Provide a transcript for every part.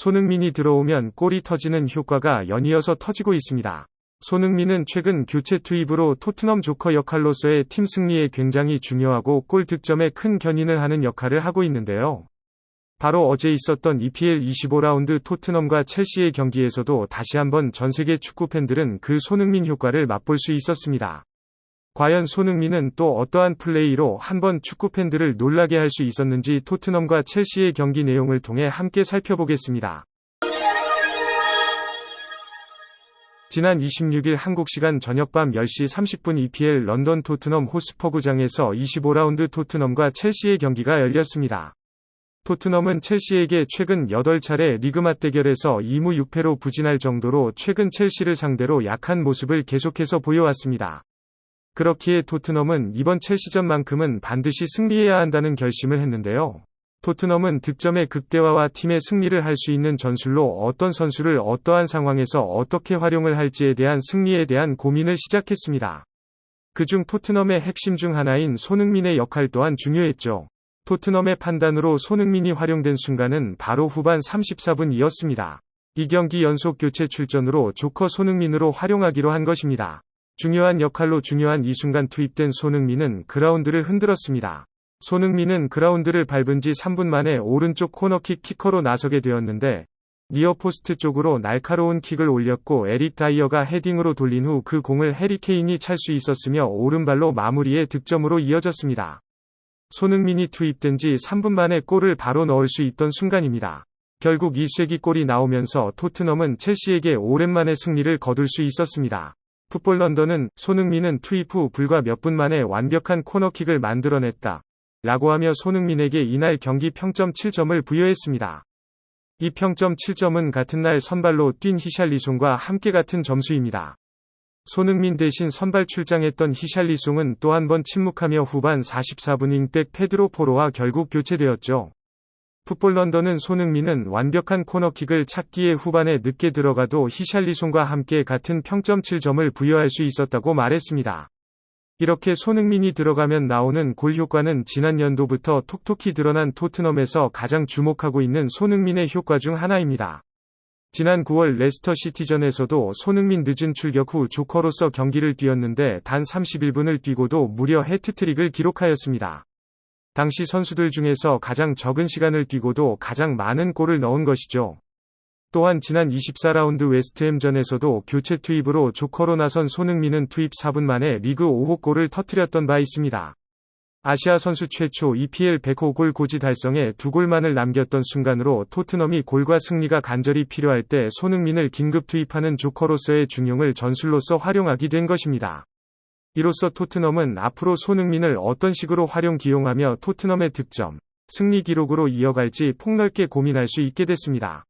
손흥민이 들어오면 골이 터지는 효과가 연이어서 터지고 있습니다. 손흥민은 최근 교체 투입으로 토트넘 조커 역할로서의 팀 승리에 굉장히 중요하고 골 득점에 큰 견인을 하는 역할을 하고 있는데요. 바로 어제 있었던 EPL 25라운드 토트넘과 첼시의 경기에서도 다시 한번 전 세계 축구 팬들은 그 손흥민 효과를 맛볼 수 있었습니다. 과연 손흥민은 또 어떠한 플레이로 한번 축구 팬들을 놀라게 할 수 있었는지 토트넘과 첼시의 경기 내용을 통해 함께 살펴보겠습니다. 지난 26일 한국 시간 저녁 밤 10시 30분 EPL 런던 토트넘 호스퍼구장에서 25라운드 토트넘과 첼시의 경기가 열렸습니다. 토트넘은 첼시에게 최근 8차례 리그 맞대결에서 2무 6패로 부진할 정도로 최근 첼시를 상대로 약한 모습을 계속해서 보여왔습니다. 그렇기에 토트넘은 이번 첼시전만큼은 반드시 승리해야 한다는 결심을 했는데요. 토트넘은 득점의 극대화와 팀의 승리를 할 수 있는 전술로 어떤 선수를 어떠한 상황에서 어떻게 활용을 할지에 대한 승리에 대한 고민을 시작했습니다. 그중 토트넘의 핵심 중 하나인 손흥민의 역할 또한 중요했죠. 토트넘의 판단으로 손흥민이 활용된 순간은 바로 후반 34분이었습니다. 이 경기 연속 교체 출전으로 조커 손흥민으로 활용하기로 한 것입니다. 중요한 역할로 중요한 이 순간 투입된 손흥민은 그라운드를 흔들었습니다. 손흥민은 그라운드를 밟은 지 3분 만에 오른쪽 코너킥 키커로 나서게 되었는데 니어 포스트 쪽으로 날카로운 킥을 올렸고 에릭 다이어가 헤딩으로 돌린 후 그 공을 해리케인이 찰 수 있었으며 오른발로 마무리의 득점으로 이어졌습니다. 손흥민이 투입된 지 3분 만에 골을 바로 넣을 수 있던 순간입니다. 결국 이 쐐기 골이 나오면서 토트넘은 첼시에게 오랜만에 승리를 거둘 수 있었습니다. 풋볼 런던은 손흥민은 투입 후 불과 몇 분 만에 완벽한 코너킥을 만들어냈다. 라고 하며 손흥민에게 이날 경기 평점 7점을 부여했습니다. 이 평점 7점은 같은 날 선발로 뛴 히샬리송과 함께 같은 점수입니다. 손흥민 대신 선발 출장했던 히샬리송은 또 한 번 침묵하며 후반 44분 잉백 페드로 포로와 결국 교체되었죠. 풋볼 런던은 손흥민은 완벽한 코너킥을 찾기에 후반에 늦게 들어가도 히샬리송과 함께 같은 평점 7점을 부여할 수 있었다고 말했습니다. 이렇게 손흥민이 들어가면 나오는 골 효과는 지난 연도부터 톡톡히 드러난 토트넘에서 가장 주목하고 있는 손흥민의 효과 중 하나입니다. 지난 9월 레스터 시티전에서도 손흥민 늦은 출격 후 조커로서 경기를 뛰었는데 단 31분을 뛰고도 무려 해트트릭을 기록하였습니다. 당시 선수들 중에서 가장 적은 시간을 뛰고도 가장 많은 골을 넣은 것이죠. 또한 지난 24라운드 웨스트햄전에서도 교체 투입으로 조커로 나선 손흥민은 투입 4분 만에 리그 5호 골을 터뜨렸던 바 있습니다. 아시아 선수 최초 EPL 100호 골 고지 달성에 두 골만을 남겼던 순간으로 토트넘이 골과 승리가 간절히 필요할 때 손흥민을 긴급 투입하는 조커로서의 중용을 전술로서 활용하게 된 것입니다. 이로써 토트넘은 앞으로 손흥민을 어떤 식으로 활용 기용하며 토트넘의 득점, 승리 기록으로 이어갈지 폭넓게 고민할 수 있게 됐습니다.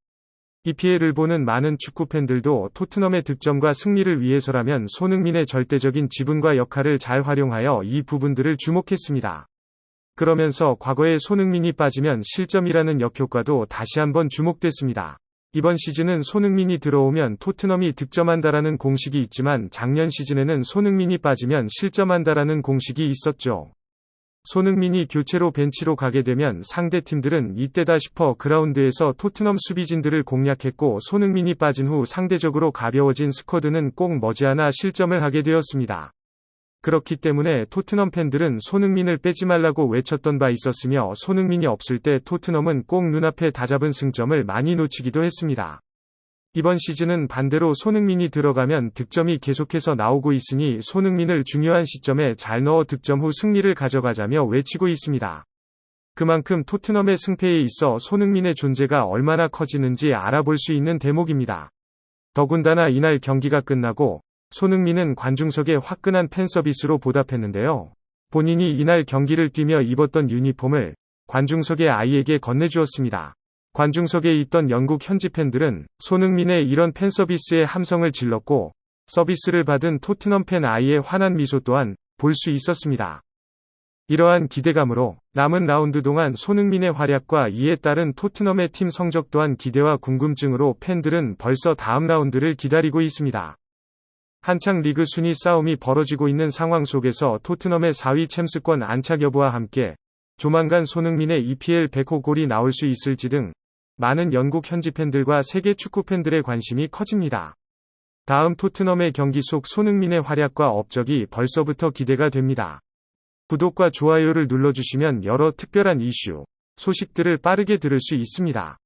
EPL을 보는 많은 축구 팬들도 토트넘의 득점과 승리를 위해서라면 손흥민의 절대적인 지분과 역할을 잘 활용하여 이 부분들을 주목했습니다. 그러면서 과거에 손흥민이 빠지면 실점이라는 역효과도 다시 한번 주목됐습니다. 이번 시즌은 손흥민이 들어오면 토트넘이 득점한다라는 공식이 있지만 작년 시즌에는 손흥민이 빠지면 실점한다라는 공식이 있었죠. 손흥민이 교체로 벤치로 가게 되면 상대 팀들은 이때다 싶어 그라운드에서 토트넘 수비진들을 공략했고 손흥민이 빠진 후 상대적으로 가벼워진 스쿼드는 꼭 머지않아 실점을 하게 되었습니다. 그렇기 때문에 토트넘 팬들은 손흥민을 빼지 말라고 외쳤던 바 있었으며 손흥민이 없을 때 토트넘은 꼭 눈앞에 다잡은 승점을 많이 놓치기도 했습니다. 이번 시즌은 반대로 손흥민이 들어가면 득점이 계속해서 나오고 있으니 손흥민을 중요한 시점에 잘 넣어 득점 후 승리를 가져가자며 외치고 있습니다. 그만큼 토트넘의 승패에 있어 손흥민의 존재가 얼마나 커지는지 알아볼 수 있는 대목입니다. 더군다나 이날 경기가 끝나고 손흥민은 관중석에 화끈한 팬서비스로 보답했는데요. 본인이 이날 경기를 뛰며 입었던 유니폼을 관중석의 아이에게 건네주었습니다. 관중석에 있던 영국 현지 팬들은 손흥민의 이런 팬서비스에 함성을 질렀고 서비스를 받은 토트넘 팬 아이의 환한 미소 또한 볼 수 있었습니다. 이러한 기대감으로 남은 라운드 동안 손흥민의 활약과 이에 따른 토트넘의 팀 성적 또한 기대와 궁금증으로 팬들은 벌써 다음 라운드를 기다리고 있습니다. 한창 리그 순위 싸움이 벌어지고 있는 상황 속에서 토트넘의 4위 챔스권 안착 여부와 함께 조만간 손흥민의 EPL 100호 골이 나올 수 있을지 등 많은 영국 현지 팬들과 세계 축구 팬들의 관심이 커집니다. 다음 토트넘의 경기 속 손흥민의 활약과 업적이 벌써부터 기대가 됩니다. 구독과 좋아요를 눌러주시면 여러 특별한 이슈, 소식들을 빠르게 들을 수 있습니다.